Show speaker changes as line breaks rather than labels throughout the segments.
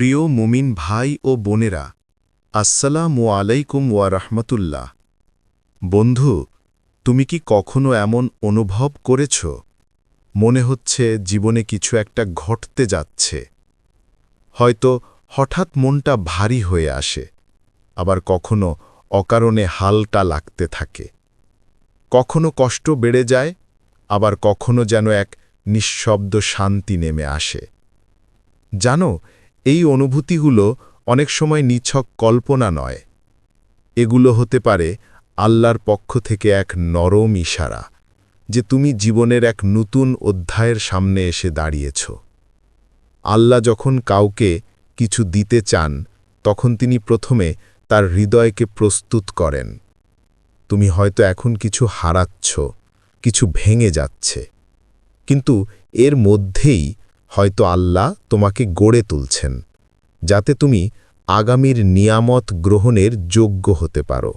প্রিয় মুমিন ভাই ও বোনেরা, আসসালামু আলাইকুম ওয়া রাহমাতুল্লাহ। বন্ধু, তুমি কি কখনো এমন অনুভব করেছ? মনে হচ্ছে জীবনে কিছু একটা ঘটতে যাচ্ছে। হয়তো হঠাৎ মনটা ভারী হয়ে আসে, আবার কখনো অকারণে হালটা লাগতে থাকে। কখনো কষ্ট বেড়ে যায়, আবার কখনো যেন এক নিঃশব্দ শান্তি নেমে আসে। জানো এই অনুভূতিগুলো অনেক সময় নিছক কল্পনা নয়। এগুলো হতে পারে আল্লাহর পক্ষ থেকে এক নরম ইশারা, যে তুমি জীবনের এক নতুন অধ্যায়ের সামনে এসে দাঁড়িয়েছ। আল্লাহ যখন কাউকে কিছু দিতে চান, তখন তিনি প্রথমে তার হৃদয়কে প্রস্তুত করেন। তুমি হয়তো এখন কিছু হারাচ্ছ, কিছু ভেঙে যাচ্ছে, কিন্তু এর মধ্যেই হয়তো আল্লাহ তোমাকে গড়ে তুলছেন, যাতে তুমি আগামীর নিয়ামত গ্রহণের যোগ্য হতে পারো।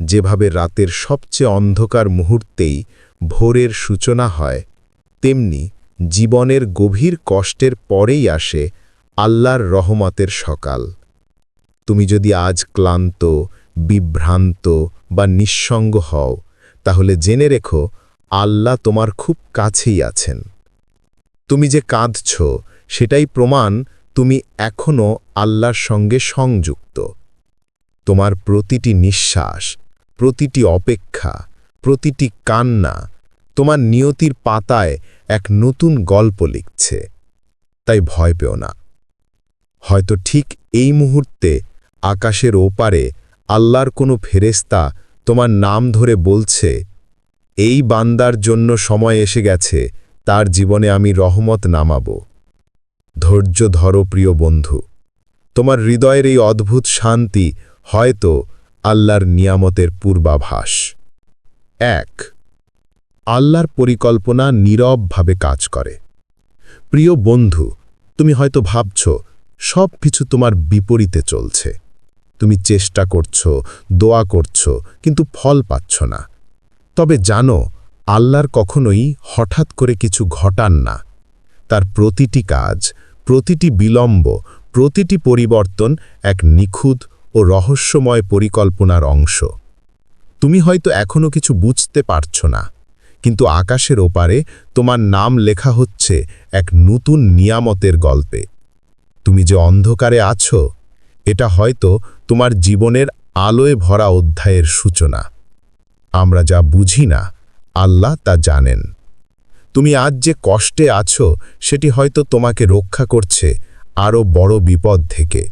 যেভাবে রাতের সবচেয়ে অন্ধকার মুহূর্তেই ভোরের সূচনা হয়, তেমনি জীবনের গভীর কষ্টের পরেই আসে আল্লাহর রহমতের সকাল। তুমি যদি আজ ক্লান্ত, বিভ্রান্ত বা নিঃসঙ্গ হও, তাহলে জেনে রেখো, আল্লাহ তোমার খুব কাছেই আছেন। তুমি যে কাঁদছ, সেটাই প্রমাণ তুমি এখনও আল্লাহর সঙ্গে সংযুক্ত। তোমার প্রতিটি নিঃশ্বাস, প্রতিটি অপেক্ষা, প্রতিটি কান্না তোমার নিয়তির পাতায় এক নতুন গল্প লিখছে। তাই ভয় পেও না। হয়তো ঠিক এই মুহূর্তে আকাশের ওপারে আল্লাহর কোনো ফেরেস্তা তোমার নাম ধরে বলছে, এই বান্দার জন্য সময় এসে গেছে তার জীবনে আমি রহমত নামাব। ধৈর্য ধরো প্রিয় বন্ধু। তোমার হৃদয়ের এই অদ্ভুত শান্তি হয়তো আল্লাহর নিয়ামতের পূর্বাভাস। এক, আল্লাহর পরিকল্পনা নীরবভাবে কাজ করে। প্রিয় বন্ধু, তুমি হয়তো ভাবছ সব কিছু তোমার বিপরীতে চলছে। তুমি চেষ্টা করছ, দোয়া করছ, কিন্তু ফল পাচ্ছ না। তবে জানো আল্লাহর কখনোই হঠাৎ করে কিছু ঘটান না। তার প্রতিটি কাজ, প্রতিটি বিলম্ব, প্রতিটি পরিবর্তন এক নিখুঁত ও রহস্যময় পরিকল্পনার অংশ। তুমি হয়তো এখনও কিছু বুঝতে পারছ না, কিন্তু আকাশের ওপারে তোমার নাম লেখা হচ্ছে এক নতুন নিয়ামতের গল্পে। তুমি যে অন্ধকারে আছো, এটা হয়তো তোমার জীবনের আলোয় ভরা অধ্যায়ের সূচনা। আমরা যা বুঝি না আল্লাহ তা জানেন। তুমি আজ যে কষ্টে আছো, সেটি হয়তো তোমাকে রক্ষা করছে আরও বড় বিপদ থেকে।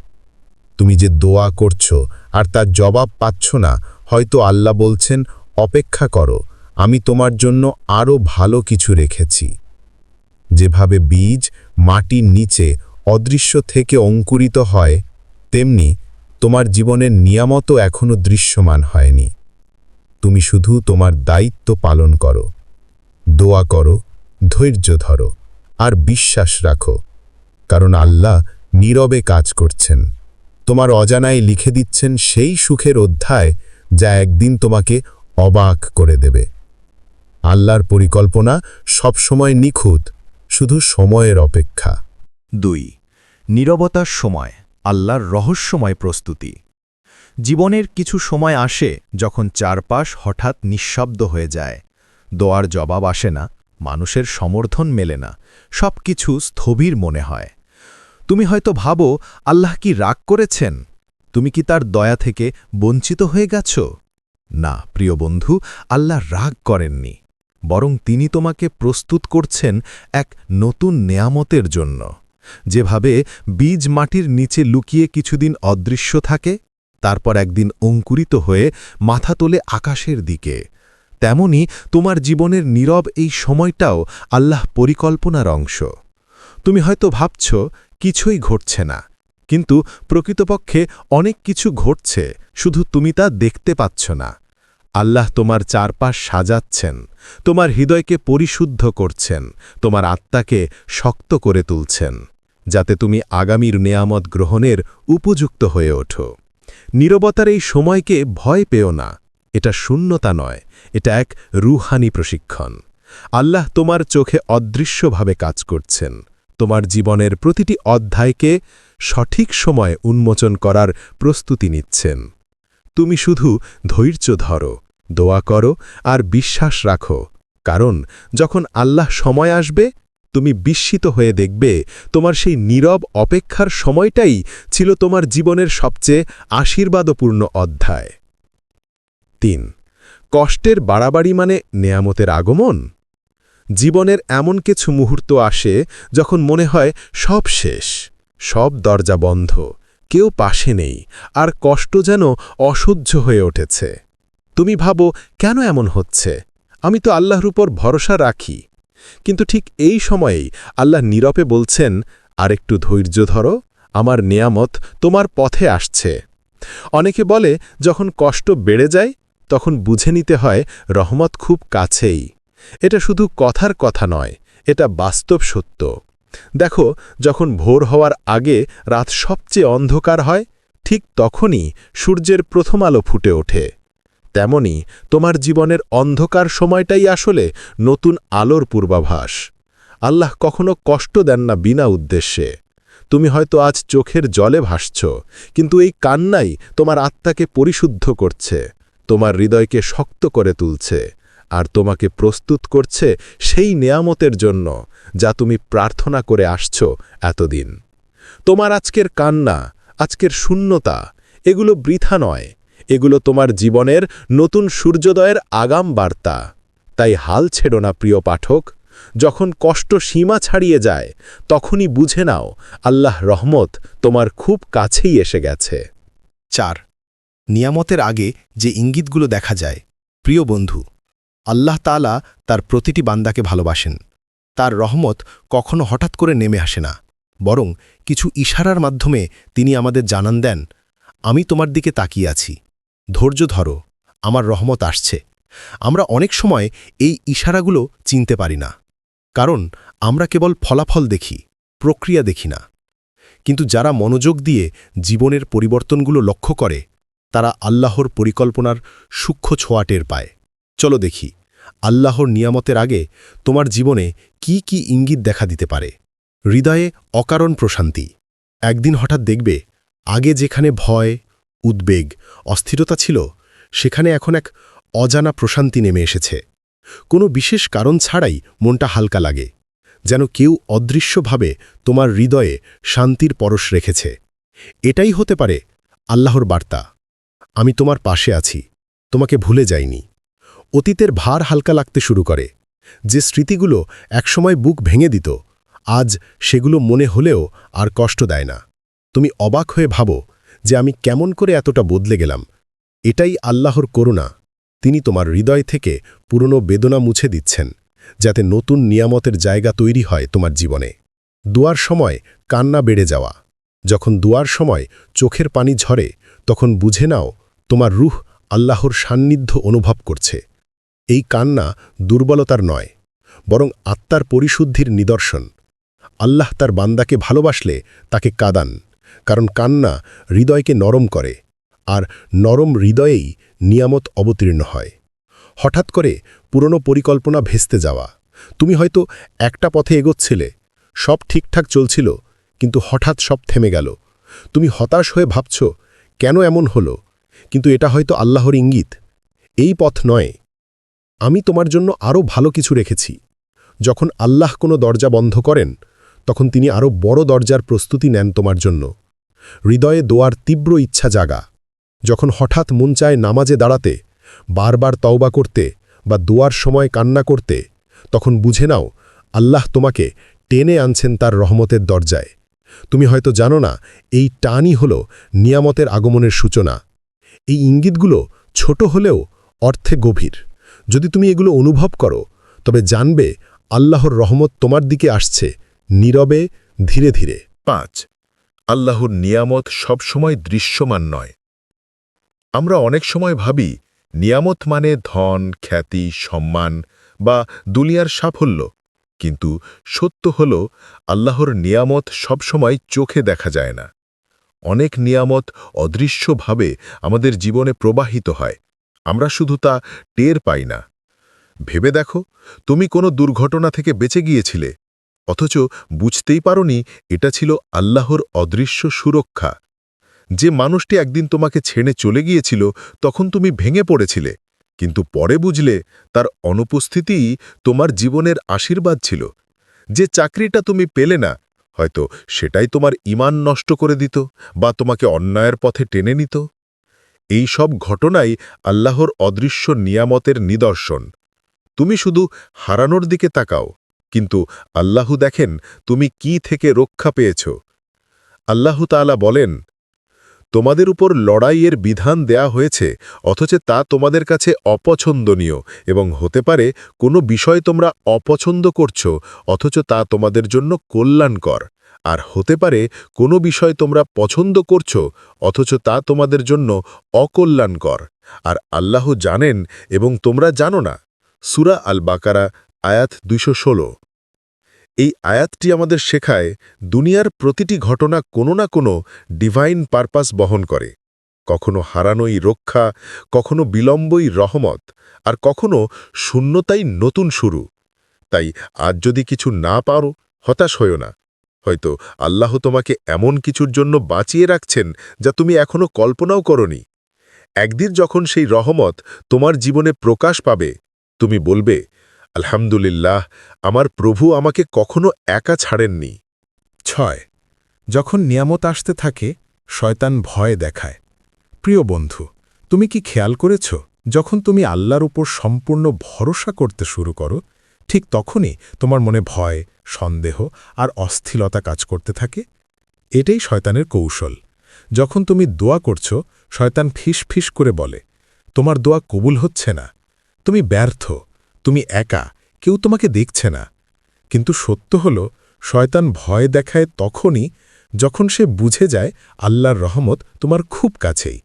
তুমি যে দোয়া করছ আর তার জবাব পাচ্ছ না, হয়তো আল্লাহ বলছেন, অপেক্ষা করো, আমি তোমার জন্য আরও ভালো কিছু রেখেছি। যেভাবে বীজ মাটির নিচে অদৃশ্য থেকে অঙ্কুরিত হয়, তেমনি তোমার জীবনের নিয়ামতও এখনও দৃশ্যমান হয়নি। তুমি শুধু তোমার দায়িত্ব পালন করো, দোয়া করো, ধৈর্য ধরো, আর বিশ্বাস রাখো, কারণ আল্লাহ নীরবে কাজ করছেন। তোমার অজানায় লিখে দিচ্ছেন সেই সুখের অধ্যায় যা একদিন তোমাকে অবাক করে দেবে। আল্লাহর পরিকল্পনা সবসময় নিখুঁত, শুধু সময়ের অপেক্ষা।
দুই, নীরবতার সময়, আল্লাহর রহস্যময় প্রস্তুতি। জীবনের কিছু সময় আসে যখন চারপাশ হঠাৎ নিঃশব্দ হয়ে যায়। দোয়ার জবাব আসে না, মানুষের সমর্থন মেলে না সব কিছু স্থবির মনে হয়। তুমি হয়তো ভাবো, আল্লাহ কি রাগ করেছেন? তুমি কি তার দয়া থেকে বঞ্চিত হয়ে গেছ? না, প্রিয় বন্ধু, আল্লাহ রাগ করেননি, বরং তিনি তোমাকে প্রস্তুত করছেন এক নতুন নেয়ামতের জন্য। যেভাবে বীজ মাটির নিচে লুকিয়ে কিছুদিন অদৃশ্য থাকে তারপর একদিন অঙ্কুরিত হয়ে মাথা তোলে আকাশের দিকে। তেমনি তোমার জীবনের নীরব এই সময়টাও আল্লাহ পরিকল্পনার অংশ। তুমি হয়তো ভাবছ, কিছুই ঘটছে না। কিন্তু প্রকৃতপক্ষে অনেক কিছু ঘটছে, শুধু তুমি তা দেখতে পাচ্ছ না। আল্লাহ তোমার চারপাশ সাজাচ্ছেন, তোমার হৃদয়কে পরিশুদ্ধ করছেন, তোমার আত্মাকে শক্ত করে তুলছেন, যাতে তুমি আগামীর নেয়ামত গ্রহণের উপযুক্ত হয়ে ওঠো। নীরবতার এই সময়কে ভয় পেও না। এটা শূন্যতা নয়, এটা এক রুহানি প্রশিক্ষণ। আল্লাহ তোমার চোখে অদৃশ্যভাবে কাজ করছেন। তোমার জীবনের প্রতিটি অধ্যায়কে সঠিক সময় উন্মোচন করার প্রস্তুতি নিচ্ছেন। তুমি শুধু ধৈর্য ধরো, দোয়া করো আর বিশ্বাস রাখো। কারণ যখন আল্লাহ সময় আসবে তুমি বিস্মিত হয়ে দেখবে, তোমার সেই নীরব অপেক্ষার সময়টাই ছিল তোমার জীবনের সবচেয়ে আশীর্বাদপূর্ণ অধ্যায়। তিন, কষ্টের বাড়াবাড়ি মানে নেয়ামতের আগমন? জীবনের এমন কিছু মুহূর্ত আসে যখন মনে হয় সব শেষ, সব দরজা বন্ধ, কেউ পাশে নেই, আর কষ্ট যেন অসহ্য হয়ে উঠেছে। তুমি ভাবো, কেন এমন হচ্ছে? আমি তো আল্লাহর উপর ভরসা রাখি কিন্তু ঠিক এই সময়েই আল্লাহ নীরপে বলছেন, আরেকটু ধৈর্য ধরো, আমার নেয়ামত তোমার পথে আসছে। অনেকে বলে, যখন কষ্ট বেড়ে যায়, তখন বুঝে নিতে হয় রহমত খুব কাছেই। এটা শুধু কথার কথা নয়, এটা বাস্তব সত্য। দেখো, যখন ভোর হওয়ার আগে রাত সবচেয়ে অন্ধকার হয়, ঠিক তখনই সূর্যের প্রথম আলো ফুটে ওঠে। তেমনি তোমার জীবনের অন্ধকার সময়টাই আসলে নতুন আলোর পূর্বাভাস। আল্লাহ কখনো কষ্ট দেন না বিনা উদ্দেশ্যে। তুমি হয়তো আজ চোখের জলে ভাসছ, কিন্তু এই কান্নাই তোমার আত্মাকে পরিশুদ্ধ করছে, তোমার হৃদয়কে শক্ত করে তুলছে, আর তোমাকে প্রস্তুত করছে সেই নেয়ামতের জন্য যা তুমি প্রার্থনা করে আসছ এতদিন। তোমার আজকের কান্না, আজকের শূন্যতা, এগুলো বৃথা নয় এগুলো তোমার জীবনের নতুন সূর্যোদয়ের আগাম বার্তা। তাই হাল ছেড়ো না, প্রিয় পাঠক। যখন কষ্ট সীমা ছাড়িয়ে যায়, তখনই বুঝে নাও, আল্লাহ রহমত তোমার খুব কাছেই এসে গেছে।
চার, নিয়ামতের আগে যে ইঙ্গিতগুলো দেখা যায়। প্রিয় বন্ধু, আল্লাহ তালা তার প্রতিটি বান্দাকে ভালোবাসেন। তার রহমত কখনো হঠাৎ করে নেমে আসে না। বরং কিছু ইশারার মাধ্যমে তিনি আমাদের জানান দেন, আমি তোমার দিকে তাকিয়ে আছি। ধৈর্য ধরো, আমার রহমত আসছে। আমরা অনেক সময় এই ইশারাগুলো চিনতে পারি না। কারণ আমরা কেবল ফলাফল দেখি, প্রক্রিয়া দেখি না। কিন্তু যারা মনোযোগ দিয়ে জীবনের পরিবর্তনগুলো লক্ষ্য করে, তারা আল্লাহর পরিকল্পনার সূক্ষ্ম ছোঁয়া টের পায়। চলো দেখি, আল্লাহর নিয়ামতের আগে তোমার জীবনে কি কি ইঙ্গিত দেখা দিতে পারে? হৃদয়ে অকারণ প্রশান্তি। একদিন হঠাৎ দেখবে, আগে যেখানে ভয় উদ্বেগ, অস্থিরতা ছিল, সেখানে এখন এক অজানা প্রশান্তি নেমে এসেছে। কোনো বিশেষ কারণ ছাড়াই মনটা হালকা লাগে, যেন কেউ অদৃশ্যভাবে তোমার হৃদয়ে শান্তির পরশ রেখেছে। এটাই হতে পারে আল্লাহর বার্তা। আমি তোমার পাশে আছি, তোমাকে ভুলে যাইনি। অতীতের ভার হালকা লাগতে শুরু করে, যে স্মৃতিগুলো একসময় বুক ভেঙে দিত, আজ সেগুলো মনে হলেও আর কষ্ট দেয় না। তুমি অবাক হয়ে ভাবো যে আমি কেমন করে এতটা বদলে গেলাম। এটাই আল্লাহর করুণা। তিনি তোমার হৃদয় থেকে পুরনো বেদনা মুছে দিচ্ছেন, যাতে নতুন নিয়ামতের জায়গা তৈরি হয় তোমার জীবনে। দুয়ার সময় কান্না বেড়ে যাওয়া। যখন দুয়ার সময় চোখের পানি ঝরে, তখন বুঝে নাও, তোমার রুহ আল্লাহর সান্নিধ্য অনুভব করছে। এই কান্না দুর্বলতার নয়, বরং আত্মার পরিশুদ্ধির নিদর্শন। আল্লাহ তার বান্দাকে ভালোবাসলে তাকে কাদান। কারণ কান্না হৃদয়কে নরম করে আর নরম হৃদয়েই নিয়ামত অবতীর্ণ হয়। হঠাৎ করে পুরনো পরিকল্পনা ভেস্তে যাওয়া। তুমি হয়তো একটা পথে এগোচ্ছিলে, সব ঠিকঠাক চলছিল, কিন্তু হঠাৎ সব থেমে গেল। তুমি হতাশ হয়ে ভাবছ, কেন এমন হলো? কিন্তু এটা হয়তো আল্লাহর ইঙ্গিত। এই পথ নয়। আমি তোমার জন্য আরও ভালো কিছু রেখেছি। যখন আল্লাহ কোনো দরজা বন্ধ করেন, তখন তিনি আরও বড় দরজার প্রস্তুতি নেন তোমার জন্য। হৃদয়ে দোয়ার তীব্র ইচ্ছা জাগা। যখন হঠাৎ মন চায় নামাজে দাঁড়াতে, বারবার তওবা করতে বা দোয়ার সময় কান্না করতে, তখন বুঝে নাও, আল্লাহ তোমাকে টেনে আনছেন তার রহমতের দরজায়। তুমি হয়তো জানো না, এই টানই হল নিয়ামতের আগমনের সূচনা। এই ইঙ্গিতগুলো ছোট হলেও অর্থে গভীর। যদি তুমি এগুলো অনুভব করো, তবে জানবে আল্লাহর রহমত তোমার দিকে আসছে নীরবে, ধীরে ধীরে।
পাঁচ আল্লাহর নিয়ামত সবসময় দৃশ্যমান নয়। আমরা অনেক সময় ভাবি, নিয়ামত মানে ধন, খ্যাতি, সম্মান বা দুনিয়ার সাফল্য। কিন্তু সত্য হল, আল্লাহর নিয়ামত সবসময় চোখে দেখা যায় না। অনেক নিয়ামত অদৃশ্যভাবে আমাদের জীবনে প্রবাহিত হয়। আমরা শুধু তা টের পাই না। ভেবে দেখো, তুমি কোনো দুর্ঘটনা থেকে বেঁচে গিয়েছিলে। অথচ বুঝতেই পারোনি এটা ছিল আল্লাহর অদৃশ্য সুরক্ষা। যে মানুষটি একদিন তোমাকে ছেড়ে চলে গিয়েছিল, তখন তুমি ভেঙে পড়েছিলে, কিন্তু পরে বুঝলে তার অনুপস্থিতিই তোমার জীবনের আশীর্বাদ ছিল। যে চাকরিটা তুমি পেলে না, হয়তো সেটাই তোমার ইমান নষ্ট করে দিত বা তোমাকে অন্যায়ের পথে টেনে নিত। এই সব ঘটনাই আল্লাহর অদৃশ্য নিয়ামতের নিদর্শন। তুমি শুধু হারানোর দিকে তাকাও। কিন্তু আল্লাহু দেখেন তুমি কি থেকে রক্ষা পেয়েছ। আল্লাহু তাআলা বলেন, তোমাদের উপর লড়াইয়ের বিধান দেয়া হয়েছে, অথচ তা তোমাদের কাছে অপছন্দনীয় এবং হতে পারে কোনো বিষয় তোমরা অপছন্দ করছ, অথচ তা তোমাদের জন্য কল্যাণকর। আর হতে পারে কোনো বিষয় তোমরা পছন্দ করছ, অথচ তা তোমাদের জন্য অকল্যাণকর। আর আল্লাহ জানেন এবং তোমরা জানো না। সুরা আল বাকারা আয়াত দুইশ ষোল। এই আয়াতটি আমাদের শেখায় দুনিয়ার প্রতিটি ঘটনা কোনো না কোনো ডিভাইন পারপাস বহন করে। কখনো হারানোই রক্ষা, কখনো বিলম্বই রহমত, আর কখনো শূন্যতাই নতুন শুরু। তাই আজ যদি কিছু না পারো, হতাশ হইও না। হয়তো আল্লাহ তোমাকে এমন কিছুর জন্য বাঁচিয়ে রাখছেন যা তুমি এখনও কল্পনাও করনি। একদিন যখন সেই রহমত তোমার জীবনে প্রকাশ পাবে, তুমি বলবে আলহামদুলিল্লাহ, আমার প্রভু আমাকে কখনো একা ছাড়েননি।
ছয়, যখন নিয়ামত আসতে থাকে, শয়তান ভয় দেখায়। প্রিয় বন্ধু, তুমি কি খেয়াল করেছ, যখন তুমি আল্লাহর উপর সম্পূর্ণ ভরসা করতে শুরু করো, ঠিক তখনই তোমার মনে ভয়, সন্দেহ আর অস্থিলতা কাজ করতে থাকে? এটাই শয়তানের কৌশল। যখন তুমি দোয়া করছ, শয়তান ফিস ফিস করে বলে, তোমার দোয়া কবুল হচ্ছে না। তুমি ব্যর্থ। তুমি একা, কেউ তোমাকে দেখছে না। কিন্তু সত্য হল, শয়তান ভয় দেখায় তখনই যখন সে বুঝে যায় আল্লাহর রহমত তোমার খুব কাছেই।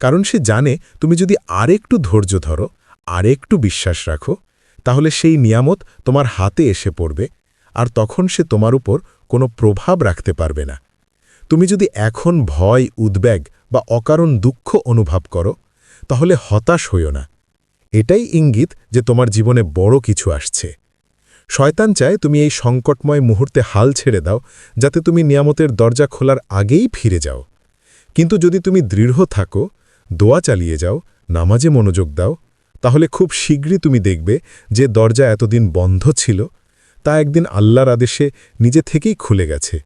কারণ সে জানে তুমি যদি আরেকটু ধৈর্য ধরো, আরেকটু বিশ্বাস রাখো, তাহলে সেই নিয়ামত তোমার হাতে এসে পড়বে আর তখন সে তোমার উপর কোনো প্রভাব রাখতে পারবে না। তুমি যদি এখন ভয়, উদ্বেগ বা অকারণ দুঃখ অনুভব করো, তাহলে হতাশ হইও না। এটাই ইঙ্গিত যে তোমার জীবনে বড় কিছু আসছে। শয়তান চায় তুমি এই সংকটময় মুহূর্তে হাল ছেড়ে দাও, যাতে তুমি নিয়ামতের দরজা খোলার আগেই ফিরে যাও। কিন্তু যদি তুমি দৃঢ় থাকো, দোয়া চালিয়ে যাও, নামাজে মনোযোগ দাও, তাহলে খুব শীঘ্রই তুমি দেখবে যে দরজা এতদিন বন্ধ ছিল, তা একদিন আল্লাহর আদেশে নিজে থেকেই খুলে গেছে।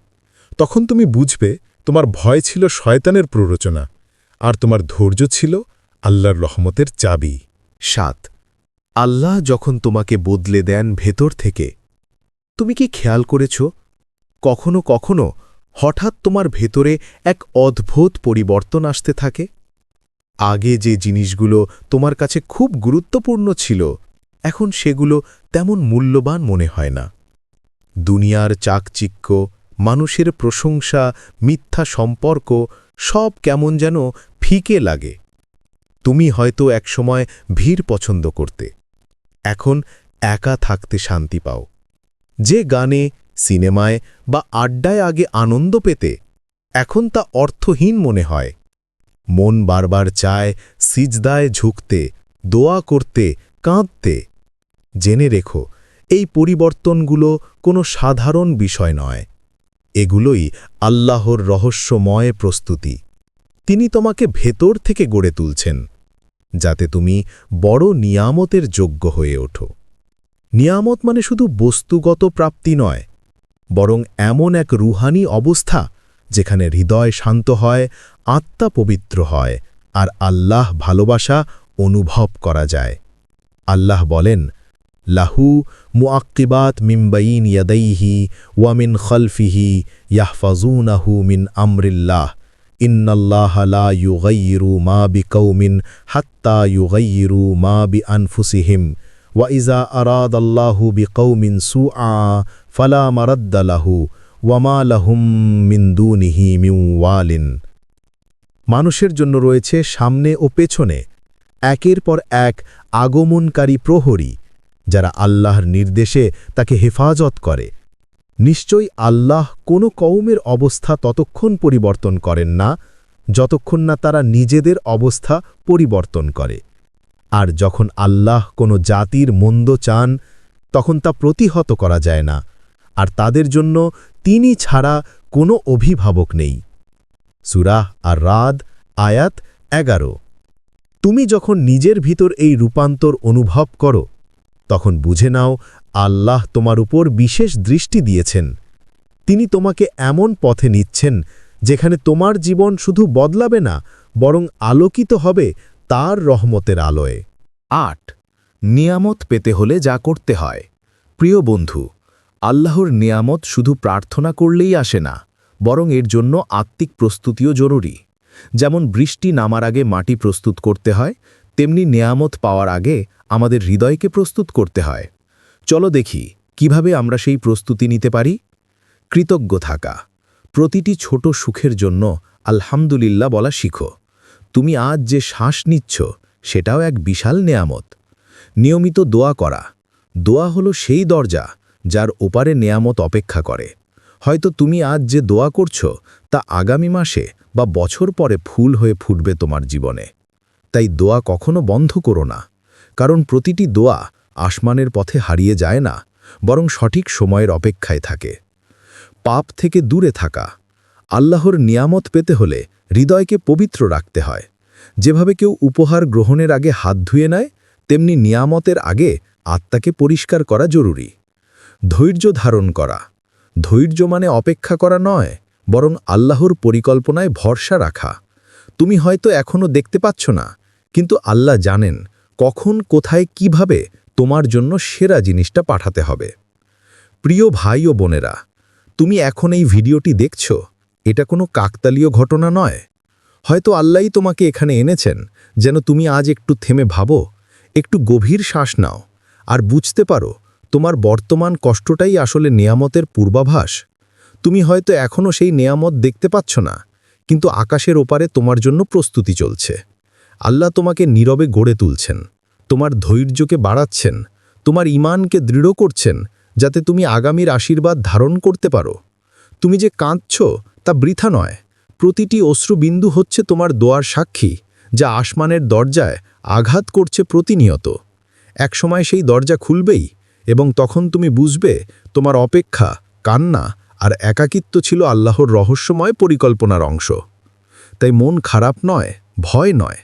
তখন তুমি বুঝবে তোমার ভয় ছিল শয়তানের প্ররোচনা, আর তোমার ধৈর্য ছিল আল্লাহর রহমতের চাবি।
সাত। আল্লাহ যখন তোমাকে বদলে দেন ভেতর থেকে, তুমি কি খেয়াল করেছ? কখনো কখনো হঠাৎ তোমার ভেতরে এক অদ্ভুত পরিবর্তন আসতে থাকে। আগে যে জিনিসগুলো তোমার কাছে খুব গুরুত্বপূর্ণ ছিল, এখন সেগুলো তেমন মূল্যবান মনে হয় না। দুনিয়ার চাকচিক্য, মানুষের প্রশংসা, মিথ্যা সম্পর্ক সব কেমন যেন ফিকে লাগে। তুমি হয়তো একসময় ভিড় পছন্দ করতে। এখন একা থাকতে শান্তি পাও। যে গানে, সিনেমায় বা আড্ডায় আগে আনন্দ পেতে, এখন তা অর্থহীন মনে হয়। মন বারবার চায় সিজদায় ঝুঁকতে, দোয়া করতে, কাঁদতে। জেনে রেখো, এই পরিবর্তনগুলো কোনো সাধারণ বিষয় নয়। এগুলোই আল্লাহর রহস্যময় প্রস্তুতি। তিনি তোমাকে ভেতর থেকে গড়ে তুলছেন। যাতে তুমি বড় নিয়ামতের যোগ্য হয়ে ওঠো। নিয়ামত মানে শুধু বস্তুগত প্রাপ্তি নয়, বরং এমন এক রুহানি অবস্থা যেখানে হৃদয় শান্ত হয়, আত্মা পবিত্র হয়, আর আল্লাহ ভালোবাসা অনুভব করা যায়। আল্লাহ বলেন, লাহু মুআক্কিবাত মিম্বাইন ইয়াদাইহি ওয়ামিন খলফিহি ইয়াহফাজুনাহু মিন আমরিল্লাহ। ইন্নাল্লাহ লা ইউগাইয়িরু মা বিকৌমিন হাত্তা ইউগাইয়িরু মা বিআনফুসিহিম। ওয়া ইজা আরাদাল্লাহু বিকৌমিন সুআ ফালা মারাদ্দা লাহু ওয়ামা লাহুম মিন দুনিহি ওয়ালিন। মানুষের জন্য রয়েছে সামনে ও পেছনে একের পর এক আগমনকারী প্রহরী, যারা আল্লাহর নির্দেশে তাকে হেফাজত করে। নিশ্চয়ই আল্লাহ কোনো কৌমের অবস্থা ততক্ষণ পরিবর্তন করেন না, যতক্ষণ না তারা নিজেদের অবস্থা পরিবর্তন করে। আর যখন আল্লাহ কোনো জাতির মন্দ চান, তখন তা প্রতিহত করা যায় না, আর তাদের জন্য তিনি ছাড়া কোনো অভিভাবক নেই। সুরাহ আর রাদ আয়াত এগারো। তুমি যখন নিজের ভিতর এই রূপান্তর অনুভব করো তখন বুঝে নাও, আল্লাহ তোমার উপর বিশেষ দৃষ্টি দিয়েছেন। তিনি তোমাকে এমন পথে নিচ্ছেন, যেখানে তোমার জীবন শুধু বদলাবে না, বরং আলোকিত হবে তার রহমতের আলোয়।
আট, নিয়ামত পেতে হলে যা করতে হয়। প্রিয় বন্ধু, আল্লাহর নিয়ামত শুধু প্রার্থনা করলেই আসে না, বরং এর জন্য আত্মিক প্রস্তুতিও জরুরি। যেমন বৃষ্টি নামার আগে মাটি প্রস্তুত করতে হয় তেমনি নেয়ামত পাওয়ার আগে আমাদের হৃদয়কে প্রস্তুত করতে হয়। চলো দেখি, কীভাবে আমরা সেই প্রস্তুতি নিতে পারি? কৃতজ্ঞ থাকা। প্রতিটি ছোট সুখের জন্য আলহামদুলিল্লাহ বলা শিখো। তুমি আজ যে শ্বাস নিচ্ছ, সেটাও এক বিশাল নেয়ামত। নিয়মিত দোয়া করা। দোয়া হলো সেই দরজা যার ওপারে নেয়ামত অপেক্ষা করে। হয়তো তুমি আজ যে দোয়া করছ, তা আগামী মাসে বা বছর পরে ফুল হয়ে ফুটবে তোমার জীবনে। তাই দোয়া কখনো বন্ধ করো না, কারণ প্রতিটি দোয়া আসমানের পথে হারিয়ে যায় না, বরং সঠিক সময়ের অপেক্ষায় থাকে। পাপ থেকে দূরে থাকা, আল্লাহর নিয়ামত পেতে হলে হৃদয়কে পবিত্র রাখতে হয়। যেভাবে কেউ উপহার গ্রহণের আগে হাত ধুয়ে নেয়, তেমনি নিয়ামতের আগে আত্মাকে পরিষ্কার করা জরুরি। ধৈর্য ধারণ করা, ধৈর্য মানে অপেক্ষা করা নয়, বরং আল্লাহর পরিকল্পনায় ভরসা রাখা। তুমি হয়তো এখনও দেখতে পাচ্ছ না, কিন্তু আল্লাহ জানেন কখন, কোথায়, কীভাবে তোমার জন্য সেরা জিনিসটা পাঠাতে হবে। প্রিয় ভাই ও বোনেরা, তুমি এখন এই ভিডিওটি দেখছ, এটা কোনো কাকতালীয় ঘটনা নয়। হয়তো আল্লাহই তোমাকে এখানে এনেছেন যেন তুমি আজ একটু থেমে ভাবো, একটু গভীর শ্বাস নাও, আর বুঝতে পারো তোমার বর্তমান কষ্টটাই আসলে নেয়ামতের পূর্বাভাস। তুমি হয়তো এখনও সেই নেয়ামত দেখতে পাচ্ছ না কিন্তু আকাশের ওপারে তোমার জন্য প্রস্তুতি চলছে। আল্লাহ তোমাকে নীরবে গড়ে তুলছেন, তোমার ধৈর্যকে বাড়াচ্ছেন, তোমার ইমানকে দৃঢ় করছেন, যাতে তুমি আগামীর আশীর্বাদ ধারণ করতে পারো। তুমি যে কাঁদছ, তা বৃথা নয়। প্রতিটি অশ্রুবিন্দু হচ্ছে তোমার দোয়ার সাক্ষী, যা আসমানের দরজায় আঘাত করছে প্রতিনিয়ত। একসময় সেই দরজা খুলবেই, এবং তখন তুমি বুঝবে তোমার অপেক্ষা, কান্না আর একাকিত্ব ছিল আল্লাহর রহস্যময় পরিকল্পনার অংশ। তাই মন খারাপ নয়, ভয় নয়।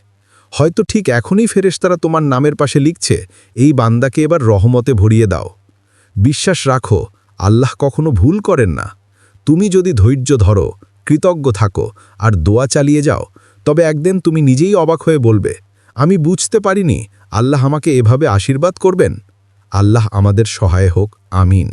হয়তো ঠিক এখনই ফেরেশতারা তোমার নামের পাশে লিখছে, এই বান্দাকে এবার রহমতে ভরিয়ে দাও। বিশ্বাস রাখো, আল্লাহ কখনো ভুল করেন না। তুমি যদি ধৈর্য ধরো, কৃতজ্ঞ থাকো আর দোয়া চালিয়ে যাও, তবে একদিন তুমি নিজেই অবাক হয়ে বলবে, আমি বুঝতে পারিনি, আল্লাহ আমাকে এভাবে আশীর্বাদ করবেন। আল্লাহ আমাদের সহায় হোক, আমিন